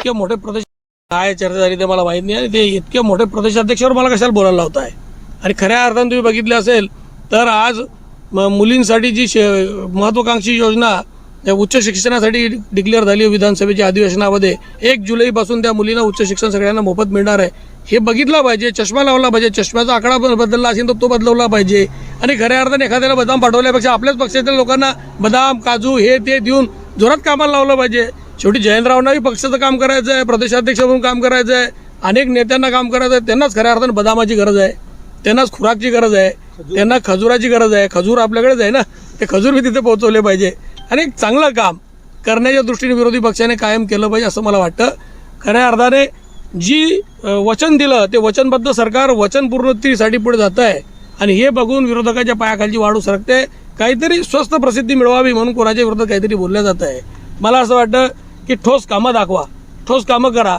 इतके मोठे प्रदेश काय चर्चा झाली ते मला माहीत नाही आणि ते इतके मोठे प्रदेशाध्यक्षावर मला कशाला बोलायला लावत आहे आणि खऱ्या अर्थाने तुम्ही बघितले असेल तर आज मुलींसाठी जी शे महत्त्वाकांक्षी योजना त्या उच्च शिक्षणासाठी डिक्लेअर झाली विधानसभेच्या अधिवेशनामध्ये एक जुलैपासून त्या मुलींना उच्च शिक्षण सगळ्यांना मोफत मिळणार आहे. हे बघितलं पाहिजे चष्मा लावला पाहिजे चष्म्याचा आकडा बदलला असेल तर तो बदलवला पाहिजे. आणि खऱ्या अर्थाने एखाद्याला बदाम पाठवल्यापेक्षा आपल्याच पक्षातील लोकांना बदाम काजू हे ते देऊन जोरात कामाला लावलं पाहिजे. शेवटी जयंतरावांनाही पक्षाचं काम करायचं आहे प्रदेशाध्यक्ष म्हणून काम करायचं आहे अनेक नेत्यांना काम करायचं आहे त्यांनाच खऱ्या अर्थाने बदामाची गरज आहे त्यांनाच खुराकची गरज आहे त्यांना खजुराची गरज आहे. खजूर आपल्याकडेच आहे ना? ते खजूर मी तिथे पोहोचवले पाहिजे. आणि एक चांगलं काम करण्याच्या दृष्टीने विरोधी पक्षाने कायम केलं पाहिजे असं मला वाटतं. खऱ्या अर्थाने जी वचन दिलं ते वचनबद्ध सरकार वचन पूर्णतेसाठी पुढे जात आहे आणि हे बघून विरोधकाच्या पायाखालची वाढू सरकते काहीतरी स्वस्त प्रसिद्धी मिळवावी म्हणून कोणाच्या विरोधात काहीतरी बोललं जात आहे मला असं वाटतं की ठोस कामं दाखवा ठोस कामं करा.